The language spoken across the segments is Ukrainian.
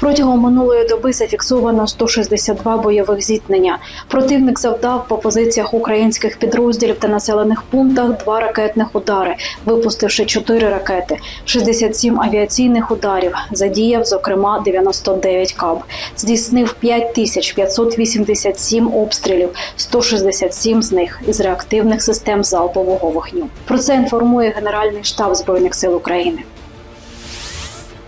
Протягом минулої доби зафіксовано 162 бойових зіткнення. Противник завдав по позиціях українських підрозділів та населених пунктах два ракетних удари, випустивши 4 ракети, 67 авіаційних ударів. Задіяв, зокрема, 99 каб. Здійснив 5587 обстрілів, 167 з них із реактивних систем залпового вогню. Про це інформує Генеральний штаб збройних сил України.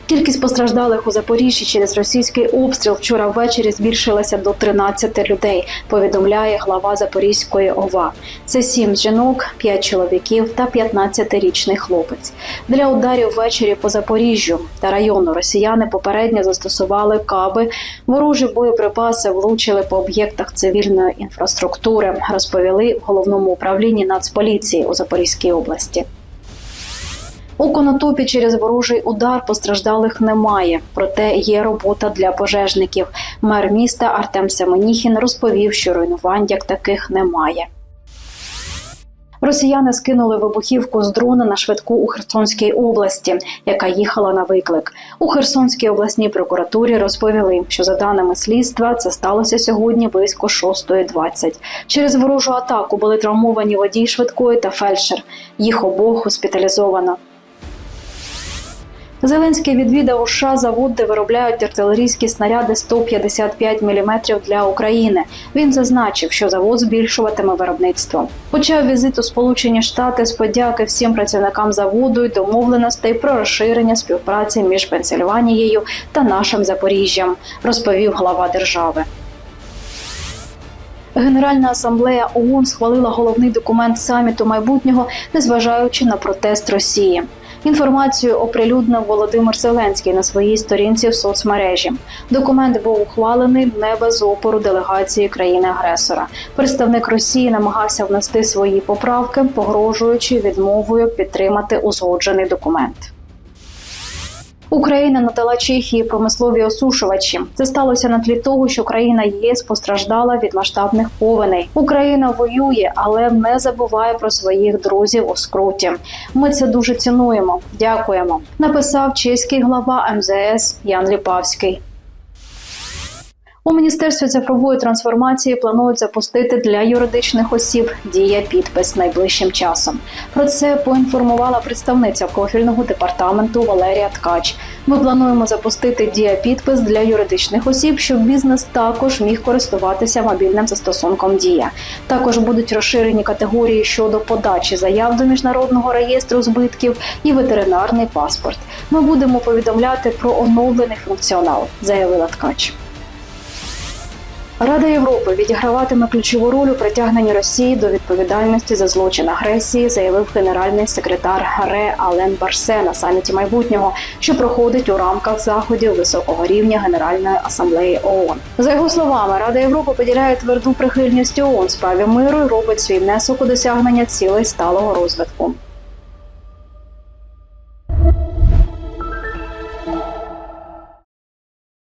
Кількість постраждалих у Запоріжжі через російський обстріл вчора ввечері збільшилася до 13 людей. Повідомляє глава Запорізької ОВА. Це 7 жінок, 5 чоловіків та 15-річний хлопець. Для ударів ввечері по Запоріжжю та району росіяни попередньо застосували каби. Ворожі боєприпаси влучили по об'єктах цивільної інфраструктури. Розповіли в головному управлінні Нацполіції у Запорізькій області. У Конотопі через ворожий удар постраждалих немає, проте є робота для пожежників. Мер міста Артем Семеніхін розповів, що руйнувань як таких немає. Росіяни скинули вибухівку з дрона на швидку у Херсонській області, яка їхала на виклик. У Херсонській обласній прокуратурі розповіли, що за даними слідства це сталося сьогодні близько 6.20. Через ворожу атаку були травмовані водій швидкої та фельдшер. Їх обох госпіталізовано. Зеленський відвідав США завод, де виробляють артилерійські снаряди 155 мм для України. Він зазначив, що завод збільшуватиме виробництво. Почав візит у Сполучені Штати з подяки всім працівникам заводу і домовленостей про розширення співпраці між Пенсильванією та нашим Запоріжжям, розповів глава держави. Генеральна асамблея ООН схвалила головний документ саміту майбутнього, незважаючи на протест Росії. Інформацію оприлюднив Володимир Зеленський на своїй сторінці в соцмережі. Документ був ухвалений не без опору делегації країни-агресора. Представник Росії намагався внести свої поправки, погрожуючи відмовою підтримати узгоджений документ. Україна надала Чехії промислові осушувачі. Це сталося на тлі того, що країна ЄС постраждала від масштабних повеней. Україна воює, але не забуває про своїх друзів у скруті. Ми це дуже цінуємо. Дякуємо. Написав чеський глава МЗС Ян Ліпавський. У міністерстві цифрової трансформації планують запустити для юридичних осіб дія підпис найближчим часом. Про це поінформувала представниця профільного департаменту Валерія Ткач. Ми плануємо запустити дія підпис для юридичних осіб, щоб бізнес також міг користуватися мобільним застосунком Дія. Також будуть розширені категорії щодо подачі заяв до міжнародного реєстру збитків і ветеринарний паспорт. Ми будемо повідомляти про оновлений функціонал, заявила Ткач. Рада Європи відіграватиме ключову роль у притягненні Росії до відповідальності за злочин агресії, заявив генеральний секретар ГАРЕ Ален Барсе на саміті майбутнього, що проходить у рамках заходів високого рівня Генеральної асамблеї ООН. За його словами, Рада Європи поділяє тверду прихильність ООН справі миру і робить свій внесок у досягнення цілей сталого розвитку.